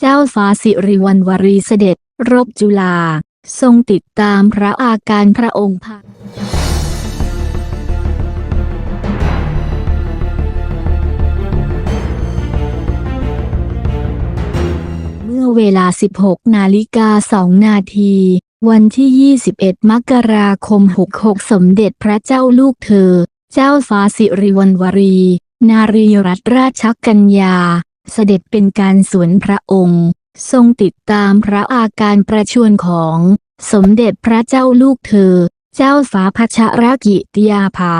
เจ้าฟ้าสิริวัณวรีเสด็จ รบจุฬาทรงติดตามพระอาการพระองค์พักเมื่อเวลา 16 นาฬิกา 2 นาที วันที่ 21 มกราคม 66 สมเด็จพระเจ้าลูกเธอ เจ้าฟ้าสิริวัณวรี นารีรัตนราชกัญญา เสด็จเป็นการสวนพระองค์ ทรงติดตามพระอาการประชวรของ สมเด็จพระเจ้าลูกเธอ เจ้าฟ้าพัชรกิติยาภา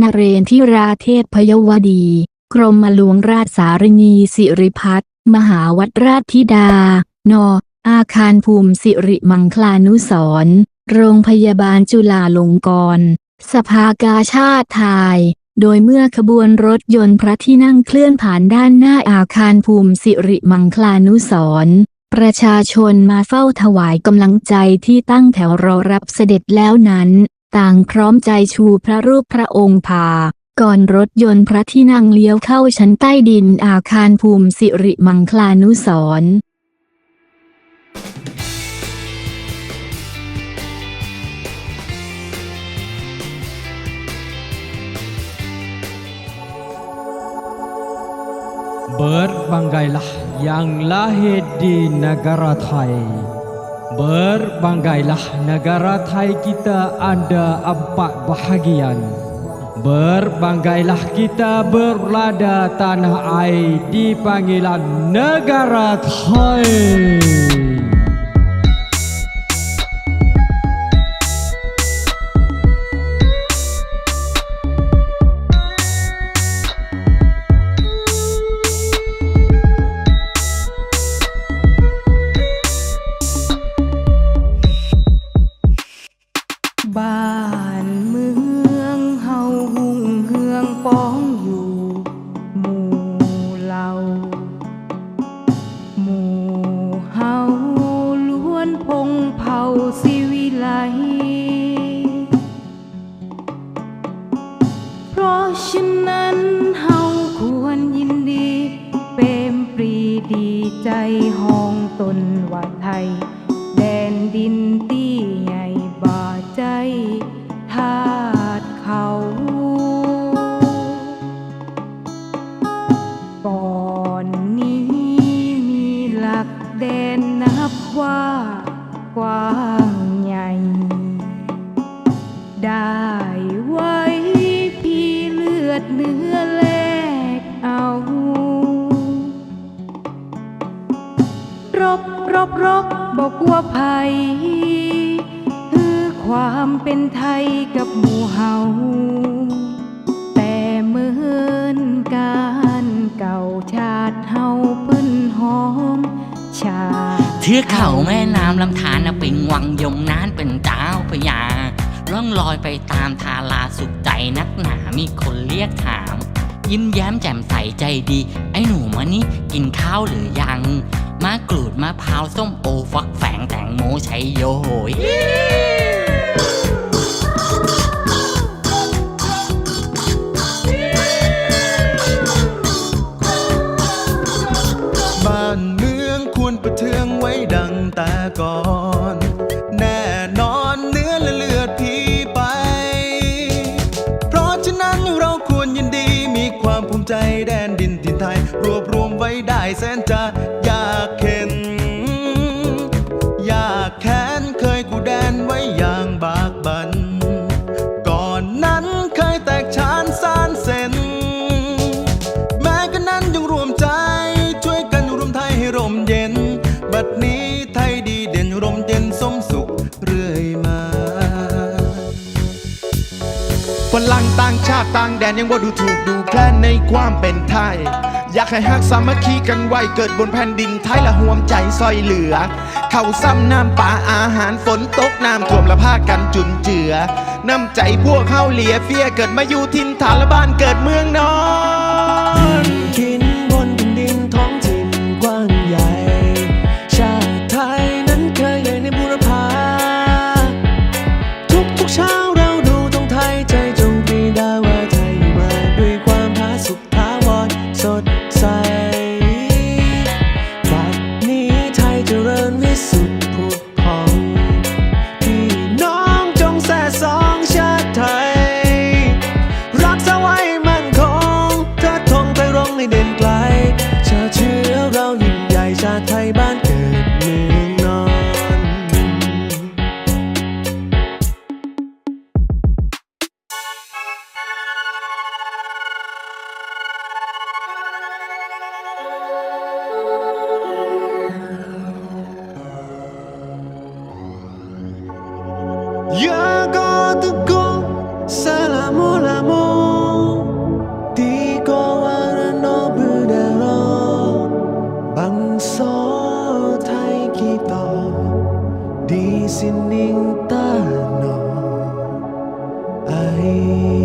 นเรนทิราเทพพยวดี กรมหลวงราชสารณีสิริพัฒน์มหาวัดราชธิดานอาคารภูมิสิริมังคลานุสรณ์โรงพยาบาลจุฬาลงกรณ์ สภากาชาติไทย โดยเมื่อขบวนรถยนต์พระที่นั่งเคลื่อนผ่านด้านหน้าอาคารภูมิสิริมังคลานุสรณ์ประชาชนมาเฝ้าถวายกำลังใจที่ตั้งแถวรอรับเสด็จแล้วนั้น ต่างพร้อมใจชูพระรูปพระองค์พา ก่อนรถยนต์พระที่นั่งเลี้ยวเข้าชั้นใต้ดินอาคารภูมิสิริมังคลานุสรณ์ Berbangailah yang lahir di negara Thai. Berbangailah negara Thai kita ada empat bahagian. Berbangailah kita berlada tanah air di panggilan negara Thai ။ ก่อนนี้มีหลักแดนนับว่ากว้างใหญ่ ได้ไว้พี่เลือดเนื้อแลกเอา รบรบรบบอกว่าภัย ความเป็นไทยกับหมู่เฮาแต่เหมือนการเก่าชาติเฮาเพิ่นหอมชาเทือกเขาแม่น้ำลำธารนะเป็นวังยมนานเป็นเจ้าพระยาล่องลอยไปตามทาราสุขใจนักหนามีคนเรียกถาม ยิ้มแย้มแจ่มใสใจดี ไอ้หนูมานี่กินข้าวหรือยังมากรูดมะพร้าวส้มโอฟักแฝงแตงโมใชัยโยโหย ไว้ได้แสนจะยากเข็นยากแค้นเคยกูแดนไว้อย่างบากบัน ก่อนนั้นเคยแตกชานสานเส้นแม้กันนั้นยังรวมใจ ช่วยกันรวมไทยให้ร่มเย็น บัดนี้ไทยดีเด่นร่มเย็นสมสุขเรื่อยมาฝรั่งต่างชาติต่างแดนยังว่าดูถูกดูแคลนในความเป็นไทย อยากให้ฮักสามัคคีกันไว้เกิดบนแผ่นดินไทยละห่วมใจซอยเหลือ เขาซ้ำน้ำป่าอาหารฝนตกน้ำท่วมละพากันจุนเจือ น้ำใจพวกเขาเหลียเฟียเกิดมาอยู่ทินฐานละบ้านเกิดเมือง sining tanong ay